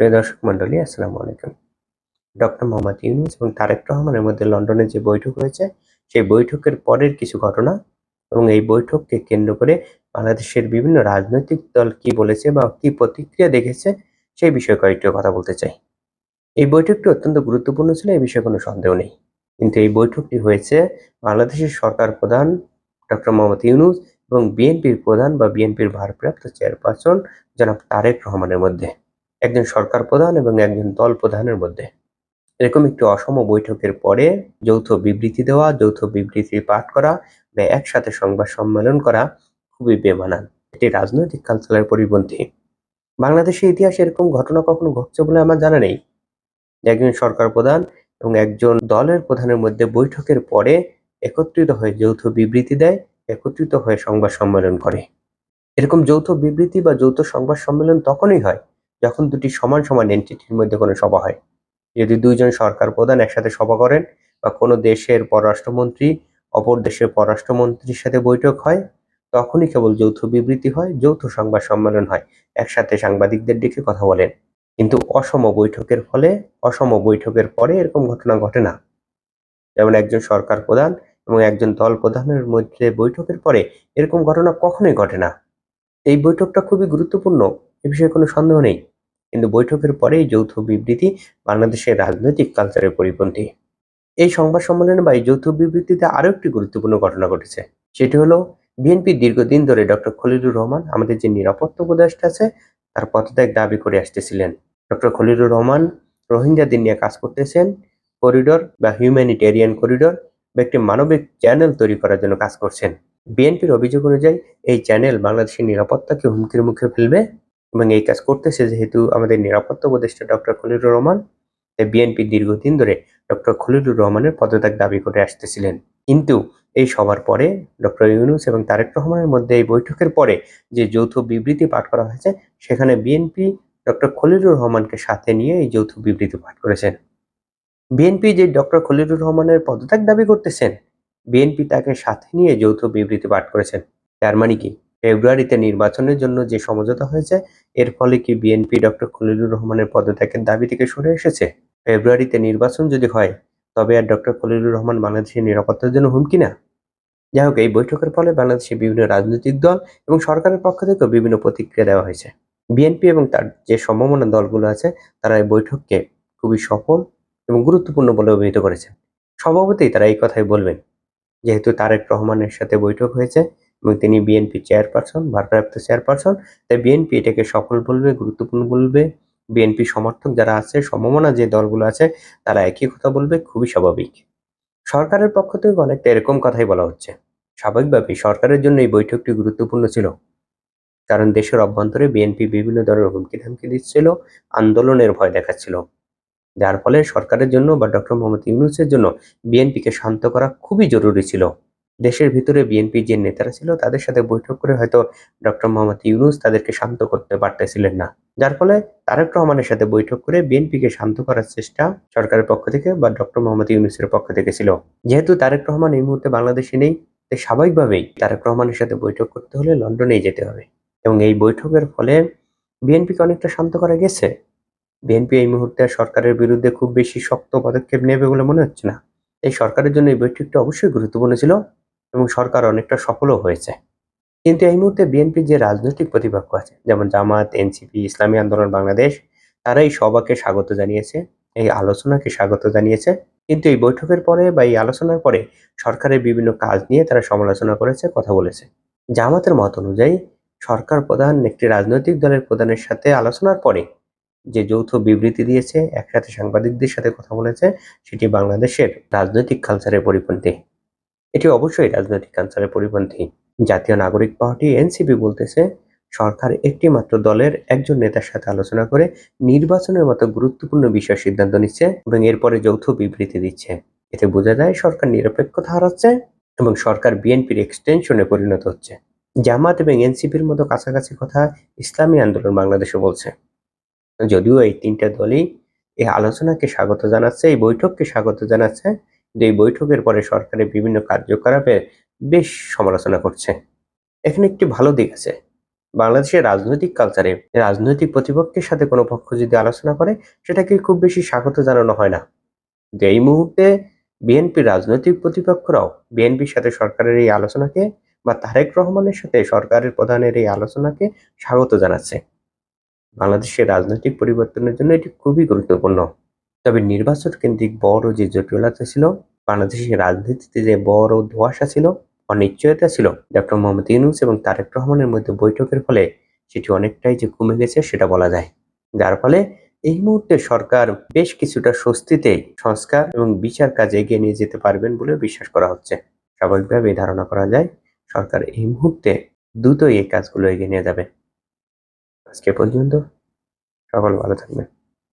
প্রিয় দর্শক মন্ডলী আসসালামু আলাইকুম। ডক্টর মোহাম্মদ ইউনুস এবং তারেক রহমানের মধ্যে লন্ডনে যে বৈঠক হয়েছে, সেই বৈঠকের পরের কিছু ঘটনা এবং এই বৈঠককে কেন্দ্র করে বাংলাদেশের বিভিন্ন রাজনৈতিক দল কি বলেছে বা কি প্রতিক্রিয়া দেখেছে, সেই বিষয়ে কয়েকটি কথা বলতে চাই। এই বৈঠকটি অত্যন্ত গুরুত্বপূর্ণ ছিল, এই বিষয়ে কোনো সন্দেহ নেই। কিন্তু এই বৈঠকটি হয়েছে বাংলাদেশের সরকার প্রধান ডক্টর মোহাম্মদ ইউনুস এবং বিএনপির প্রধান বা বিএনপির ভারপ্রাপ্ত চেয়ারপারসন জনাব তারেক রহমানের মধ্যে। একজন সরকার প্রধান এবং একজন দল প্রধানের মধ্যে। এরকম একটি অসম বৈঠকের পরে যৌথ বিবৃতি দেওয়া, যৌথ বিবৃতি পাঠ করা বা একসাথে সংবাদ সম্মেলন করা খুবই বেমানান। এটি রাজনৈতিক কালচারের পরিপন্থী। বাংলাদেশের ইতিহাসে এরকম ঘটনা কখনো ঘটছে বলে আমার জানা নেই। একজন সরকার প্রধান এবং একজন দলের প্রধানের মধ্যে বৈঠকের পরে একত্রিত হয়ে যৌথ বিবৃতি দেয়, একত্রিত হয়ে সংবাদ সম্মেলন করে। এরকম যৌথ বিবৃতি বা যৌথ সংবাদ সম্মেলন তখনই হয় যখন দুটি সমান সমান এন্টিটির মধ্যে কোনো সভা হয়, যদি দুইজন সরকার প্রধান একসাথে সভা করেন বা কোনো দেশের পররাষ্ট্রমন্ত্রী অপর দেশের পররাষ্ট্রমন্ত্রীর সাথে বৈঠক হয়, তখনই কেবল যৌথ বিবৃতি হয়, যৌথ সংবাদ সম্মেলন হয়, একসাথে সাংবাদিকদের ডেকে কথা বলেন। কিন্তু অসম বৈঠকের ফলে, অসম বৈঠকের পরে এরকম ঘটনা ঘটে না। যেমন একজন সরকার প্রধান এবং একজন দল প্রধানের মধ্যে বৈঠকের পরে এরকম ঘটনা কখনোই ঘটে না। এই বৈঠকটা খুবই গুরুত্বপূর্ণ, এ বিষয়ে কোনো সন্দেহ নেই। কিন্তু বৈঠকের পরেই যৌথ বিবৃতি বাংলাদেশের রাজনৈতিক কালচারের পরিপন্থী। এই সংবাদ সম্মেলনে বা এই যৌথ বিবৃতিতে আরও একটি গুরুত্বপূর্ণ ঘটনা ঘটেছে। সেটি হলো, বিএনপি দীর্ঘদিন ধরে ডক্টর খলিলুর রহমান আমাদের যে নিরাপত্তা উপদেষ্টা আছে, তার পদত্যাগ দাবি করে আসতেছিলেন। ডক্টর খলিলুর রহমান রোহিঙ্গাদের নিয়ে কাজ করতেছেন, করিডোর বা হিউম্যানিটেরিয়ান করিডোর বা একটি মানবিক চ্যানেল তৈরি করার জন্য কাজ করছেন। বিএনপির অভিযোগ অনুযায়ী, এই চ্যানেল বাংলাদেশের নিরাপত্তাকে হুমকির মুখে ফেলবে। এবং এই কাজ করতেছে যেহেতু আমাদের নিরাপত্তা উপদেষ্টা ডক্টর খলিলুর রহমান, তাই বিএনপি দীর্ঘদিন ধরে ডক্টর খলিলুর রহমানের পদত্যাগ দাবি করে আসতেছিলেন। কিন্তু এই সবার পরে ডক্টর ইউনুস এবং তারেক রহমানের মধ্যে এই বৈঠকের পরে যে যৌথ বিবৃতি পাঠ করা হয়েছে, সেখানে বিএনপি ডক্টর খলিলুর রহমানকে সাথে নিয়ে এই যৌথ বিবৃতি পাঠ করেছেন। বিএনপি যে ডক্টর খলিলুর রহমানের পদত্যাগ দাবি করতেছেন বিএনপি তাকে সাথে নিয়ে যৌথ বিবৃতি পাঠ করেছেন। তার মানে কি? ফেব্রুয়ারিতে নির্বাচনের জন্য যে সমঝোতা হয়েছে, এর ফলে কি বিএনপি ডক্টর খলিলুর রহমানের পদত্যাগের দাবি থেকে সরে এসেছে? ফেব্রুয়ারিতে নির্বাচন যদি হয়, তবে আর ডক্টর খলিলুর রহমান বাংলাদেশের নিরাপত্তার জন্য হুমকি না? যাই হোক, এই বৈঠকের ফলে বাংলাদেশের বিভিন্ন রাজনৈতিক দল এবং সরকারের পক্ষ থেকেও বিভিন্ন প্রতিক্রিয়া দেওয়া হয়েছে। বিএনপি এবং তার যে সম্ভাবনা দলগুলো আছে, তারা এই বৈঠককে খুবই সফল এবং গুরুত্বপূর্ণ বলে অভিহিত করেছেন স্বভাবতই তারা এই কথাই বলবেন। যেহেতু তারেক রহমানের সাথে বৈঠক হয়েছে এবং তিনি বিএনপি চেয়ারপারসন, ভারপ্রাপ্ত চেয়ারপারসন, তাই বিএনপি এটাকে সফল বলবে, গুরুত্বপূর্ণ বলবে। বিএনপি সমর্থক যারা আছে, সম্ভাবনা যে দলগুলো আছে, তারা একই কথা বলবে, খুবই স্বাভাবিক। সরকারের পক্ষ থেকে অনেকটা এরকম কথাই বলা হচ্ছে। স্বাভাবিকভাবেই সরকারের জন্য এই বৈঠকটি গুরুত্বপূর্ণ ছিল। কারণ দেশের অভ্যন্তরে বিএনপি বিভিন্ন ধরনের হুমকি ধামকি দিচ্ছিল, আন্দোলনের ভয় দেখাচ্ছিল। যার ফলে সরকারের জন্য বা ডক্টর মোহাম্মদ ইউনুসের জন্য বিএনপিকে শান্ত করা খুবই জরুরি ছিল। দেশের ভিতরে বিএনপি যে নেতারা ছিল, তাদের সাথে বৈঠক করে হয়তো ডক্টর মোহাম্মদ ইউনুস তাদেরকে শান্ত করতে পারতেছিলেন না। যার ফলে তারেক রহমানের সাথে বৈঠক করে বিএনপিকে শান্ত করার চেষ্টা সরকারের পক্ষ থেকে বা ডক্টর মোহাম্মদ ইউনুসের পক্ষ থেকে ছিল। যেহেতু তারেক রহমান এই মুহূর্তে বাংলাদেশে নেই, তাই স্বাভাবিকভাবেই তারেক রহমানের সাথে বৈঠক করতে হলে লন্ডনেই যেতে হবে। এবং এই বৈঠকের ফলে বিএনপিকে অনেকটা শান্ত করা গেছে। বিএনপি এই মুহূর্তে সরকারের বিরুদ্ধে খুব বেশি শক্ত পদক্ষেপ নেবে বলে মনে হচ্ছে না। এই সরকারের জন্য এই বৈঠকটা অবশ্যই গুরুত্বপূর্ণ ছিল এবং সরকার অনেকটা সফলও হয়েছে। কিন্তু এই মুহূর্তে বিএনপির যে রাজনৈতিক প্রতিপক্ষ আছে, যেমন জামাত, এনসিপি, ইসলামী আন্দোলন, বাংলাদেশ তারা এই সভাকে স্বাগত জানিয়েছে, এই আলোচনাকে স্বাগত জানিয়েছে। কিন্তু এই বৈঠকের পরে বা এই আলোচনার পরে সরকারের বিভিন্ন কাজ নিয়ে তারা সমালোচনা করেছে, কথা বলেছে। জামাতের মত অনুযায়ী সরকার প্রধান একটি রাজনৈতিক দলের প্রধানের সাথে আলোচনার পরে যে যৌথ বিবৃতি দিয়েছে, একসাথে সাংবাদিকদের সাথে কথা বলেছে, সেটি বাংলাদেশের রাজনৈতিক কালচারের পরিপন্থী। এটি অবশ্যই রাজনৈতিক কালচারের পরিপন্থী। জাতীয় নাগরিক পার্টি এনসিপি বলতেছে, সরকার একটি মাত্র দলের একজন নেতার সাথে আলোচনা করে নির্বাচনের মতো গুরুত্বপূর্ণ বিষয় সিদ্ধান্ত নিচ্ছে এবং এরপরে যৌথ বিবৃতি দিচ্ছে। এতে বোঝা যায় সরকার নিরপেক্ষতা হারাচ্ছে এবং সরকার বিএনপির এক্সটেনশনে পরিণত হচ্ছে। জামাত এবং এনসিপির মতো কাছাকাছি কথা ইসলামী আন্দোলন বাংলাদেশে বলছে। যদিও এই তিনটা দলই এই আলোচনাকে স্বাগত জানাচ্ছে, এই বৈঠককে স্বাগত জানাচ্ছে, কিন্তু এই বৈঠকের পরে সরকারের বিভিন্ন কার্যকলাপের বেশ সমালোচনা করছে। এখানে একটি ভালো দিক আছে। বাংলাদেশের রাজনৈতিক কালচারে রাজনৈতিক প্রতিপক্ষের সাথে কোনো পক্ষ যদি আলোচনা করে, সেটাকে খুব বেশি স্বাগত জানানো হয় না। কিন্তু এই মুহূর্তে বিএনপির রাজনৈতিক প্রতিপক্ষরাও বিএনপির সাথে সরকারের এই আলোচনাকে বা তারেক রহমানের সাথে সরকারের প্রধানের এই আলোচনাকে স্বাগত জানাচ্ছে। বাংলাদেশের রাজনৈতিক পরিবর্তনের জন্য এটি খুবই গুরুত্বপূর্ণ। তবে নির্বাচন কেন্দ্রিক বড় যে জটিলতা ছিল, বাংলাদেশের রাজনীতিতে যে বড় ধোঁয়াশা ছিল, অনিশ্চয়তা ছিল ডক্টর মোহাম্মদ ইউনুস এবং তারেক রহমানের মধ্যে বৈঠকের ফলে সেটি অনেকটাই যে কমে গেছে সেটা বলা যায়। যার ফলে এই মুহূর্তে সরকার বেশ কিছুটা স্বস্তিতে সংস্কার এবং বিচার কাজে এগিয়ে নিয়ে যেতে পারবেন বলে বিশ্বাস করা হচ্ছে। স্বাভাবিকভাবে ধারণা করা যায়, সরকার এই মুহূর্তে দ্রুতই এই কাজগুলো এগিয়ে নিয়ে যাবে। আজকে পর্যন্ত সকল ভালো থাকবেন